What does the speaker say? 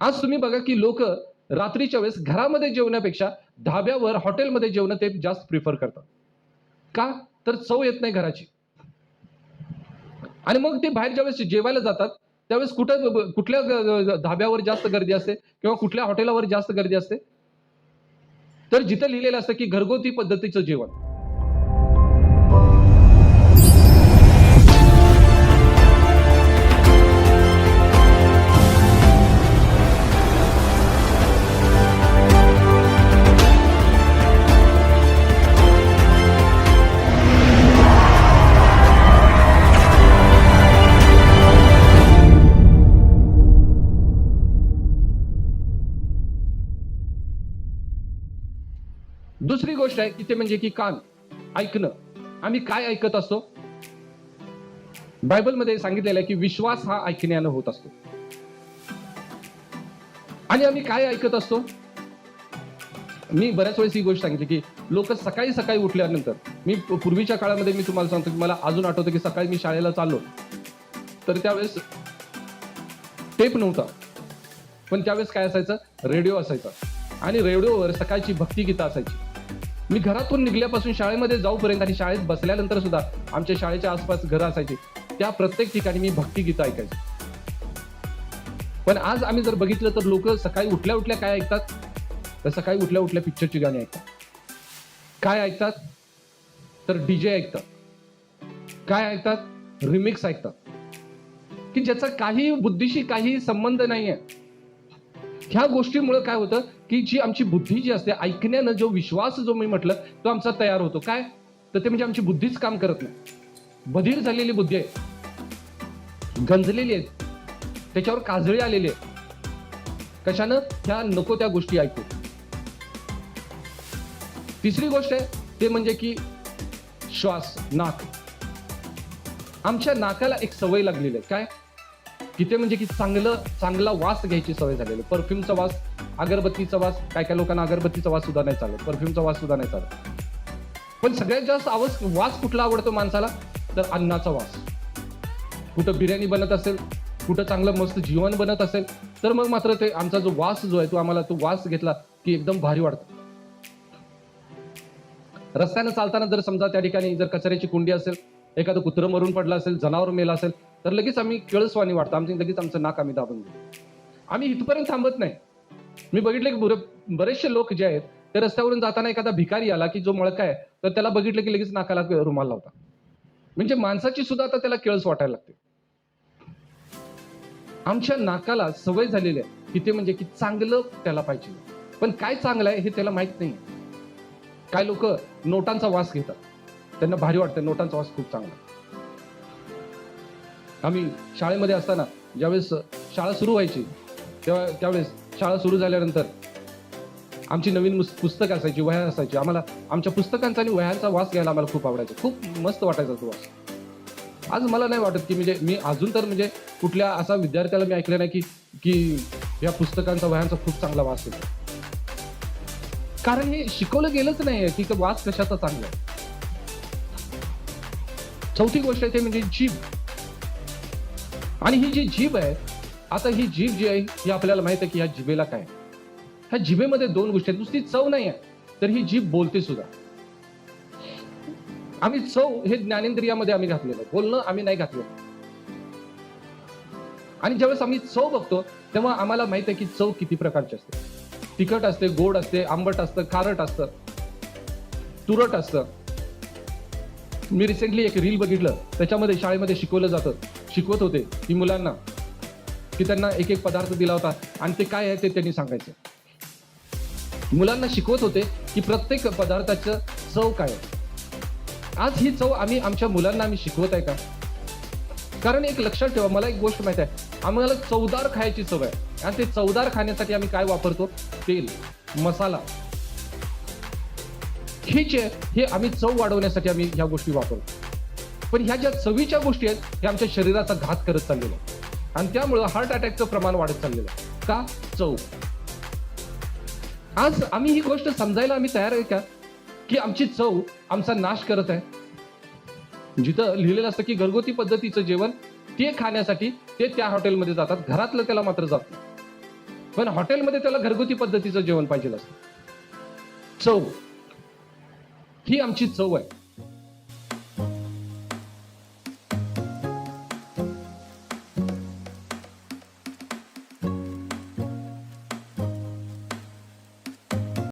आज तुम्ही बघा की लोक रात्रीच्या वेळेस घरामध्ये जेवण्यापेक्षा ढाब्यावर हॉटेलमध्ये जेवणं ते जास्त प्रिफर करतात. का? तर चव येत नाही घराची. आणि मग ते बाहेर ज्यावेळेस जेवायला जातात. त्यावेळेस कुठं कुठल्या धाब्यावर जास्त गर्दी असते किंवा कुठल्या हॉटेलावर जास्त गर्दी असते? तर जिथं लिहिलेलं असतं की घरगुती पद्धतीचं जेवण. दुसरी गोष्ट आहे की ते म्हणजे की कान ऐकणं. आम्ही काय ऐकत असतो? बायबलमध्ये सांगितलेलं आहे की विश्वास हा ऐकण्यानं होत असतो. आणि आम्ही काय ऐकत असतो? मी बऱ्याच वेळेस ही गोष्ट सांगितली की लोक सकाळी सकाळी उठल्यानंतर मी पूर्वीच्या काळामध्ये मी तुम्हाला सांगतो की मला अजून आठवतं की सकाळी मी शाळेला चाललो. तर त्यावेळेस टेप नव्हता. पण त्यावेळेस काय असायचं? रेडिओ असायचा. आणि रेडिओवर सकाळची भक्तिगीतं असायची. मी घरातून निघल्यापासून शाळेमध्ये जाऊपर्यंत आणि शाळेत बसल्यानंतर सुद्धा आमच्या शाळेच्या आसपास घरं असायची. त्या प्रत्येक ठिकाणी मी भक्तिगीतं ऐकायची. पण आज आम्ही जर बघितलं तर लोक सकाळी उठल्या उठल्या काय ऐकतात? तर सकाळी उठल्या उठल्या पिक्चरची गाणी ऐकतात. काय ऐकतात? तर डीजे ऐकतात. काय ऐकतात? रिमिक्स ऐकतात. की ज्याचा काही बुद्धीशी काही संबंध नाहीये. ह्या गोष्टीमुळे काय होतं की जी आमची बुद्धी जी असते ऐकण्यानं जो विश्वास जो मी म्हटलं तो आमचा तयार होतो. काय? तर ते म्हणजे आमची बुद्धीच काम करत नाही. बधीर झालेली बुद्धी आहे. गंजलेली आहे. त्याच्यावर काजळी आलेली आहे. कशानं? ह्या नको त्या गोष्टी ऐकू. तिसरी गोष्ट आहे ते म्हणजे की श्वास नाक. आमच्या नाकाला एक सवय लागलेली आहे. काय? तिथे म्हणजे की चांगलं चांगला वास घ्यायची सवय झालेली. परफ्यूमचा वास अगरबत्तीचा वास काय काय लोकांना अगरबत्तीचा वास सुद्धा नाही चालत. परफ्यूमचा वास सुद्धा नाही चालत. पण सगळ्यात जास्त आवाज वास कुठला आवडतो माणसाला? तर अन्नाचा वास. कुठं बिर्याणी बनत असेल कुठं चांगलं मस्त जीवन बनत असेल तर मग मात्र ते आमचा जो वास जो आहे तो आम्हाला तो वास घेतला की एकदम भारी वाटतो. रस्त्यानं चालताना जर समजा त्या ठिकाणी जर कचऱ्याची कुंडी असेल एखादं कुत्रं मरून पडलं असेल जनावर मेलं असेल तर लगेच आम्ही केळसवाणी वाटतो आमची लगेच आमचं नाक आम्ही दाबून घेऊ आम्ही इथपर्यंत थांबत नाही. मी बघितलं की बरेचसे लोक जे आहेत ते रस्त्यावरून जाताना एखादा भिकारी आला की जो मळका आहे तर त्याला बघितलं की लगेच नाकाला रुमाल लावता म्हणजे माणसाची सुद्धा आता त्याला केळस वाटायला लागते. आमच्या नाकाला सवय झालेली आहे की ते म्हणजे की चांगलं त्याला पाहिजे. पण काय चांगलं आहे हे त्याला माहीत नाही. काय लोक नोटांचा वास घेतात. त्यांना भारी वाटतं नोटांचा वास खूप चांगला आम्ही शाळेमध्ये असताना ज्यावेळेस शाळा सुरू व्हायची तेव्हा त्यावेळेस शाळा सुरू झाल्यानंतर आमची नवीन पुस्तकं असायची वह्या असायची. आम्हाला आमच्या पुस्तकांचा आणि वह्यांचा वास घ्यायला आम्हाला खूप आवडायचा. खूप मस्त वाटायचा तो वास. आज मला नाही वाटत की म्हणजे मी अजून तर म्हणजे कुठल्या असा विद्यार्थ्याला मी ऐकलं नाही की की या पुस्तकांचा वह्यांचा खूप चांगला वास येतो कारण हे शिकवलं गेलंच नाही की वास कशाचा चांगला आहे. चौथी गोष्ट आहे ते म्हणजे जीभ. आणि ही जी जीभ आहे आता ही जीभ जी आहे ही आपल्याला माहीत आहे की ह्या जिभेला काय ह्या जिभेमध्ये दोन गोष्टी आहेत. नुसती चव नाही आहे तर ही जीभ बोलते सुद्धा. आम्ही चव हे ज्ञानेंद्रियामध्ये आम्ही घातलेलं बोलणं आम्ही नाही घातलेलं आणि ज्यावेळेस आम्ही चव बघतो तेव्हा आम्हाला माहीत आहे की चव किती प्रकारची असते. तिखट असते गोड असते आंबट असतं खारट असतं तुरट असतं. मी रिसेंटली एक रील बघितलं. त्याच्यामध्ये शाळेमध्ये शिकवलं जातं. शिकवत होते की मुलांना की त्यांना एक एक पदार्थ दिला होता आणि ते काय आहे ते त्यांनी सांगायचं. मुलांना शिकवत होते की प्रत्येक पदार्थाचं चव काय आहे. आज ही चव आम्ही आमच्या मुलांना आम्ही शिकवत आहे का? कारण एक लक्षात ठेवा मला एक गोष्ट माहीत आहे. आम्हाला चवदार खायची सवय आहे. आणि ते चवदार खाण्यासाठी आम्ही काय वापरतो? तेल मसाला. हे आहे हे आम्ही चव वाढवण्यासाठी आम्ही ह्या गोष्टी वापरतो. पण ह्या ज्या चवीच्या गोष्टी आहेत हे आमच्या शरीराचा घात करत चाललेला आहे. आणि त्यामुळं हार्ट अटॅकचं प्रमाण वाढत चाललेलं आहे. का? चव. आज आम्ही ही गोष्ट समजायला आम्ही तयार आहे का? की आमची चव आमचा नाश करत आहे. जिथं लिहिलेलं असतं की घरगुती पद्धतीचं जेवण ते खाण्यासाठी ते त्या हॉटेलमध्ये जातात. घरातलं त्याला मात्र जात पण हॉटेलमध्ये त्याला घरगुती पद्धतीचं जेवण पाहिजे असतं. चव. ही आमची चव आहे